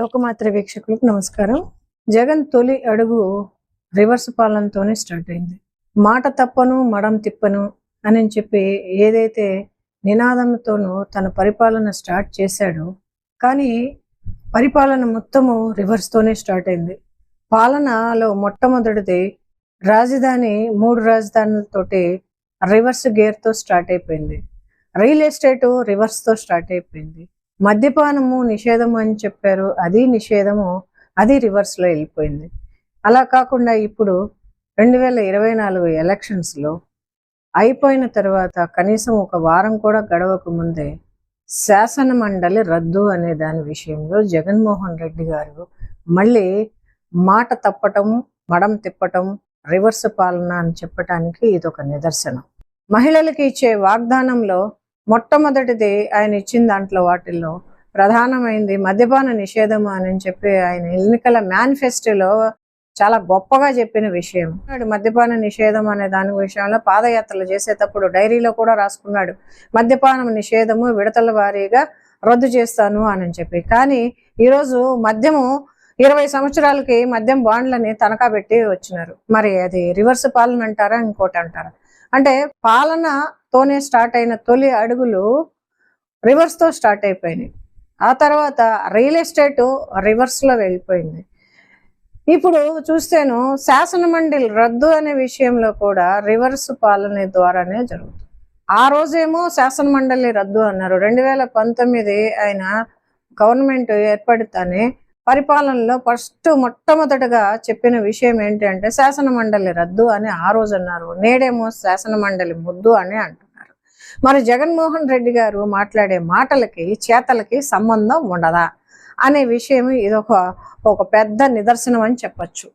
లోకమాత్ర వీక్షకులకు నమస్కారం. జగన్ తొలి అడుగు రివర్స్ పాలనతోనే స్టార్ట్ అయింది. మాట తప్పను మడం తిప్పను అని చెప్పి ఏదైతే నినాదంతోనూ తన పరిపాలన స్టార్ట్ చేశాడో కానీ పరిపాలన మొత్తము రివర్స్తోనే స్టార్ట్ అయింది. పాలనలో మొట్టమొదటిది రాజధాని మూడు రాజధానులతోటి రివర్స్ గేర్తో స్టార్ట్ అయిపోయింది. రియల్ ఎస్టేట్ రివర్స్తో స్టార్ట్ అయిపోయింది. మద్యపానము నిషేధము అని చెప్పారు అది నిషేధము అది రివర్స్లో వెళ్ళిపోయింది. అలా కాకుండా ఇప్పుడు రెండు వేల ఇరవై నాలుగు ఎలక్షన్స్లో అయిపోయిన తర్వాత కనీసం ఒక వారం కూడా గడవక ముందే శాసన మండలి రద్దు అనే దాని విషయంలో జగన్మోహన్ రెడ్డి గారు మళ్ళీ మాట తప్పటం మడం తిప్పటం రివర్స్ పాలన అని చెప్పటానికి ఇదొక నిదర్శనం. మహిళలకు ఇచ్చే వాగ్దానంలో మొట్టమొదటిది ఆయన ఇచ్చిన దాంట్లో వాటిల్లో ప్రధానమైంది మద్యపాన నిషేధం అని చెప్పి ఆయన ఎన్నికల మేనిఫెస్టోలో చాలా గొప్పగా చెప్పిన విషయం. మద్యపాన నిషేధం అనే దాని విషయంలో పాదయాత్రలు చేసేటప్పుడు డైరీలో కూడా రాసుకున్నాడు. మద్యపానం నిషేధము విడతల వారీగా రద్దు చేస్తాను అని చెప్పి. కానీ ఈరోజు మద్యము ఇరవై సంవత్సరాలకి మద్యం బాండ్లని తనఖా పెట్టి వచ్చినారు. మరి అది రివర్స్ పాలన అంటారా ఇంకోటి అంటారా? అంటే పాలన తోనే స్టార్ట్ అయిన తొలి అడుగులు రివర్స్తో స్టార్ట్ అయిపోయినాయి. ఆ తర్వాత రియల్ ఎస్టేట్ రివర్స్లో వెళ్ళిపోయింది. ఇప్పుడు చూస్తేను శాసన మండలి రద్దు అనే విషయంలో కూడా రివర్స్ పాలన ద్వారానే జరుగుతుంది. ఆ రోజేమో శాసన మండలి రద్దు అన్నారు. రెండు వేల పంతొమ్మిది ఆయన గవర్నమెంట్ ఏర్పడితేనే పరిపాలనలో ఫస్ట్ మొట్టమొదటగా చెప్పిన విషయం ఏంటంటే శాసన మండలి రద్దు అని ఆ రోజు అన్నారు. నేడేమో శాసన మండలి ముద్దు అని అంటున్నారు. మరి జగన్మోహన్ రెడ్డి గారు మాట్లాడే మాటలకి చేతలకి సంబంధం ఉండదా అనే విషయం ఇది ఒక ఒక పెద్ద నిదర్శనం అని చెప్పొచ్చు.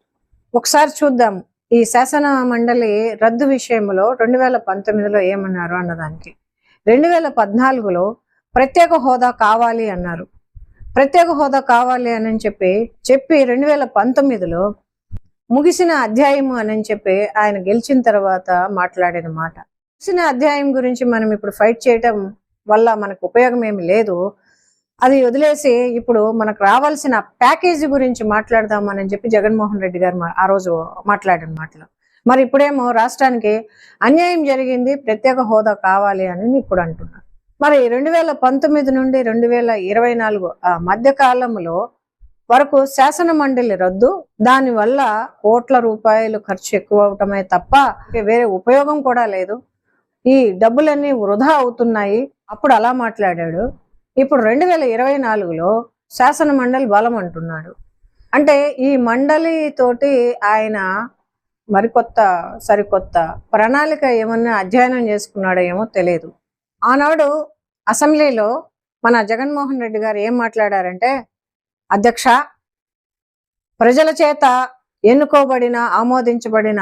ఒకసారి చూద్దాం. ఈ శాసన మండలి రద్దు విషయంలో రెండు వేల పంతొమ్మిదిలో ఏమన్నారు అన్నదానికి? రెండు వేల పద్నాలుగులో ప్రత్యేక హోదా కావాలి అన్నారు. ప్రత్యేక హోదా కావాలి అని చెప్పి చెప్పి రెండు వేల పంతొమ్మిదిలో ముగిసిన అధ్యాయము అని చెప్పి ఆయన గెలిచిన తర్వాత మాట్లాడిన మాట. ముగిసిన అధ్యాయం గురించి మనం ఇప్పుడు ఫైట్ చేయటం వల్ల మనకు ఉపయోగం ఏమి లేదు. అది వదిలేసి ఇప్పుడు మనకు రావాల్సిన ప్యాకేజీ గురించి మాట్లాడదామని చెప్పి జగన్మోహన్ రెడ్డి గారు ఆ రోజు మాట్లాడిన మాటలు. మరి ఇప్పుడేమో రాష్ట్రానికి అన్యాయం జరిగింది ప్రత్యేక హోదా కావాలి అని ఇప్పుడు అంటున్నారు. మరి రెండు వేల పంతొమ్మిది నుండి రెండు వేల ఇరవై నాలుగు ఆ మధ్య కాలంలో వరకు శాసన మండలి రద్దు దానివల్ల కోట్ల రూపాయలు ఖర్చు ఎక్కువ అవటమే తప్ప వేరే ఉపయోగం కూడా లేదు. ఈ డబ్బులన్నీ వృధా అవుతున్నాయి. అప్పుడు అలా మాట్లాడాడు. ఇప్పుడు రెండు వేల ఇరవై నాలుగులో శాసన మండలి బలం అంటున్నాడు. అంటే ఈ మండలి తోటి ఆయన మరికొత్త సరికొత్త ప్రణాళిక ఏమన్నా అధ్యయనం చేసుకున్నాడో ఏమో తెలియదు. ఆనాడు అసెంబ్లీలో మన జగన్మోహన్ రెడ్డి గారు ఏం మాట్లాడారంటే అధ్యక్ష ప్రజల చేత ఎన్నుకోబడిన ఆమోదించబడిన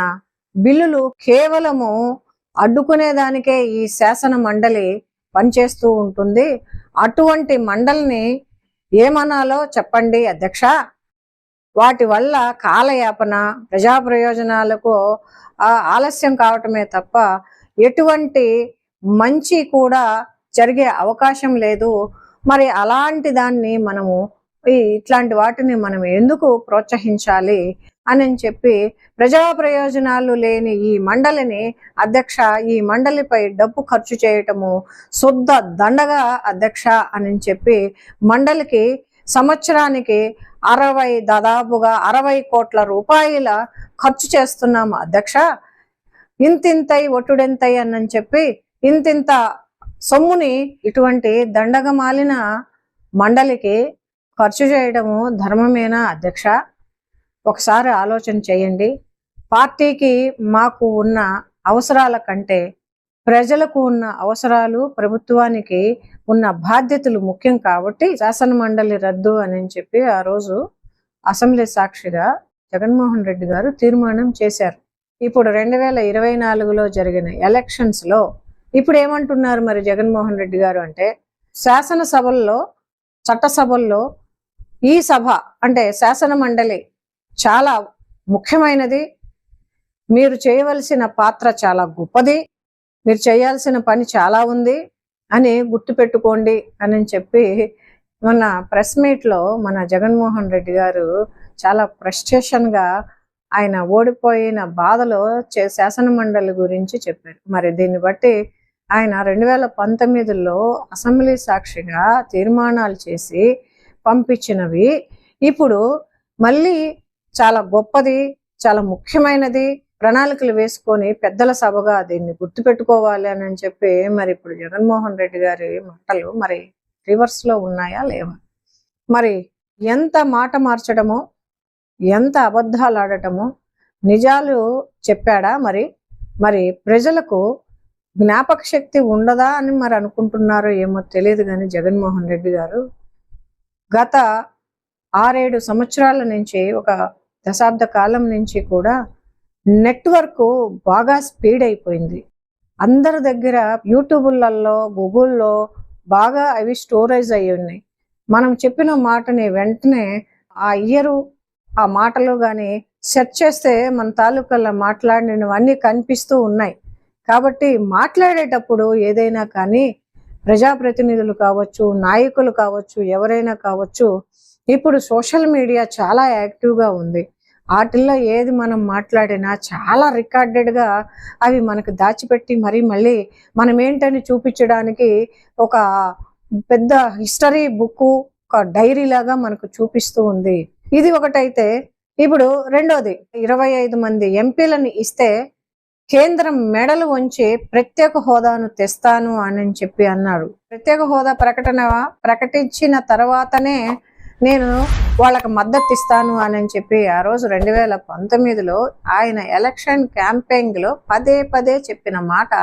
బిల్లులు కేవలము అడ్డుకునేదానికే ఈ శాసన మండలి పనిచేస్తూ ఉంటుంది. అటువంటి మండలిని ఏమనాలో చెప్పండి అధ్యక్ష? వాటి వల్ల కాలయాపన ప్రజా ప్రయోజనాలకు ఆలస్యం కావటమే తప్ప ఎటువంటి మంచి కూడా జరిగే అవకాశం లేదు. మరి అలాంటి దాన్ని మనము ఈ ఇట్లాంటి వాటిని మనం ఎందుకు ప్రోత్సహించాలి అని చెప్పి ప్రజా ప్రయోజనాలు లేని ఈ మండలిని అధ్యక్ష ఈ మండలిపై డబ్బు ఖర్చు చేయటము శుద్ధ దండగా అధ్యక్ష అని చెప్పి మండలికి సంవత్సరానికి అరవై దాదాపుగా అరవై కోట్ల రూపాయల ఖర్చు చేస్తున్నాము అధ్యక్ష. ఇంతింతై ఒట్టుడెంతై అని చెప్పి ఇంతింత సొమ్ముని ఇటువంటి దండగమాలిన మండలికి ఖర్చు చేయడము ధర్మమేనా అధ్యక్ష? ఒకసారి ఆలోచన చేయండి. పార్టీకి మాకు ఉన్న అవసరాల కంటే ప్రజలకు ఉన్న అవసరాలు ప్రభుత్వానికి ఉన్న బాధ్యతలు ముఖ్యం కాబట్టి శాసన మండలి రద్దు అని చెప్పి ఆ రోజు అసెంబ్లీ సాక్షిగా జగన్మోహన్ రెడ్డి గారు తీర్మానం చేశారు. ఇప్పుడు రెండు వేల ఇరవై నాలుగులో జరిగిన ఎలక్షన్స్లో ఇప్పుడు ఏమంటున్నారు మరి జగన్మోహన్ రెడ్డి గారు అంటే శాసనసభల్లో చట్టసభల్లో ఈ సభ అంటే శాసన మండలి చాలా ముఖ్యమైనది. మీరు చేయవలసిన పాత్ర చాలా గొప్పది. మీరు చేయాల్సిన పని చాలా ఉంది అని గుర్తుపెట్టుకోండి అని చెప్పి మొన్న ప్రెస్ మీట్లో మన జగన్మోహన్ రెడ్డి గారు చాలా ఫ్రస్ట్రేషన్గా ఆయన ఓడిపోయిన బాధలో చే- శాసన మండలి గురించి చెప్పారు. మరి దీన్ని బట్టి ఆయన రెండు వేల పంతొమ్మిదిలో అసెంబ్లీ సాక్షిగా తీర్మానాలు చేసి పంపించినవి. ఇప్పుడు మళ్ళీ చాలా గొప్పది చాలా ముఖ్యమైనది ప్రణాళికలు వేసుకొని పెద్దల సభగా దీన్ని గుర్తుపెట్టుకోవాలి అని చెప్పి మరి ఇప్పుడు జగన్మోహన్ రెడ్డి గారి మాటలు మరి రివర్స్లో ఉన్నాయా లేవా? మరి ఎంత మాట మార్చడమో ఎంత అబద్ధాలు ఆడటమో నిజాలు చెప్పాడా మరి? మరి ప్రజలకు జ్ఞాపక శక్తి ఉండదా అని మరి అనుకుంటున్నారో ఏమో తెలియదు కానీ జగన్మోహన్ రెడ్డి గారు గత ఆరేడు సంవత్సరాల నుంచి ఒక దశాబ్ద కాలం నుంచి కూడా నెట్వర్క్ బాగా స్పీడ్ అయిపోయింది. అందరి దగ్గర యూట్యూబ్లలో గూగుల్లో బాగా అవి స్టోరేజ్ అయి ఉన్నాయి. మనం చెప్పిన మాటని వెంటనే ఆ ఇయరు ఆ మాటలు కానీ సెర్చ్ చేస్తే మన తాలూకాలో మాట్లాడినవన్నీ కనిపిస్తూ ఉన్నాయి. కాబట్టి మాట్లాడేటప్పుడు ఏదైనా కానీ ప్రజాప్రతినిధులు కావచ్చు నాయకులు కావచ్చు ఎవరైనా కావచ్చు ఇప్పుడు సోషల్ మీడియా చాలా యాక్టివ్గా ఉంది. వాటిల్లో ఏది మనం మాట్లాడినా చాలా రికార్డెడ్గా అవి మనకు దాచిపెట్టి మరి మళ్ళీ మనం ఏంటని చూపించడానికి ఒక పెద్ద హిస్టరీ బుక్ ఒక డైరీ లాగా మనకు చూపిస్తూ ఉంది. ఇది ఒకటైతే ఇప్పుడు రెండోది ఇరవై ఐదు మంది ఎంపీలను ఇస్తే కేంద్రం మెడలు వంచి ప్రత్యేక హోదాను తెస్తాను అని చెప్పి అన్నాడు. ప్రత్యేక హోదా ప్రకటన ప్రకటించిన తర్వాతనే నేను వాళ్ళకి మద్దతు ఇస్తాను అని చెప్పి ఆ రోజు రెండు వేల పంతొమ్మిదిలో ఆయన ఎలక్షన్ క్యాంపెయిన్లో పదే పదే చెప్పిన మాట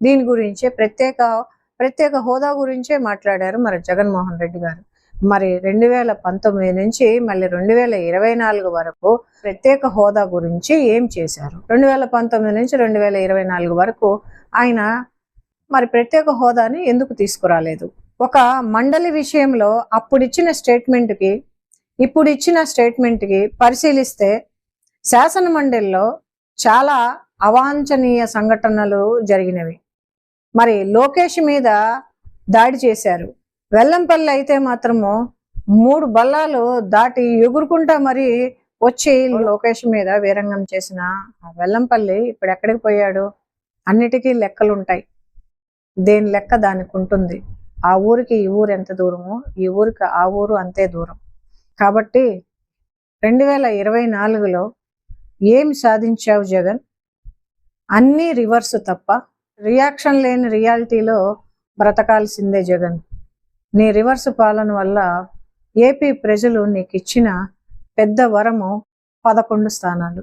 దీని గురించే ప్రత్యేక ప్రత్యేక హోదా గురించే మాట్లాడారు మరి జగన్మోహన్ రెడ్డి గారు. మరి రెండు వేల పంతొమ్మిది నుంచి మళ్ళీ రెండు వేల ఇరవై నాలుగు వరకు ప్రత్యేక హోదా గురించి ఏం చేశారు? రెండు వేల పంతొమ్మిది నుంచి రెండు వేల ఇరవై నాలుగు వరకు ఆయన మరి ప్రత్యేక హోదాని ఎందుకు తీసుకురాలేదు? ఒక మండలి విషయంలో అప్పుడు ఇచ్చిన స్టేట్మెంట్కి ఇప్పుడు ఇచ్చిన స్టేట్మెంట్కి పరిశీలిస్తే శాసన మండలిలో చాలా అవాంఛనీయ సంఘటనలు జరిగినవి. మరి లోకేష్ మీద దాడి చేశారు. వెల్లంపల్లి అయితే మాత్రము మూడు బల్లాలు దాటి ఎగురుకుంటా మరి వచ్చి లోకేష్ మీద వీరంగం చేసిన ఆ వెల్లంపల్లి ఇప్పుడు ఎక్కడికి పోయాడు? అన్నిటికీ లెక్కలు ఉంటాయి. దేని లెక్క దానికి ఉంటుంది? ఆ ఊరికి ఈ ఊరు ఎంత దూరమో ఈ ఊరికి ఆ ఊరు అంతే దూరం. కాబట్టి రెండు వేల ఇరవై నాలుగులో ఏమి సాధించావు జగన్? అన్నీ రివర్స్ తప్ప రియాక్షన్ లేని రియాలిటీలో బ్రతకాల్సిందే జగన్. నీ రివర్స్ పాలన వల్ల ఏపీ ప్రజలు నీకు ఇచ్చిన పెద్ద వరము పదకొండు స్థానాలు.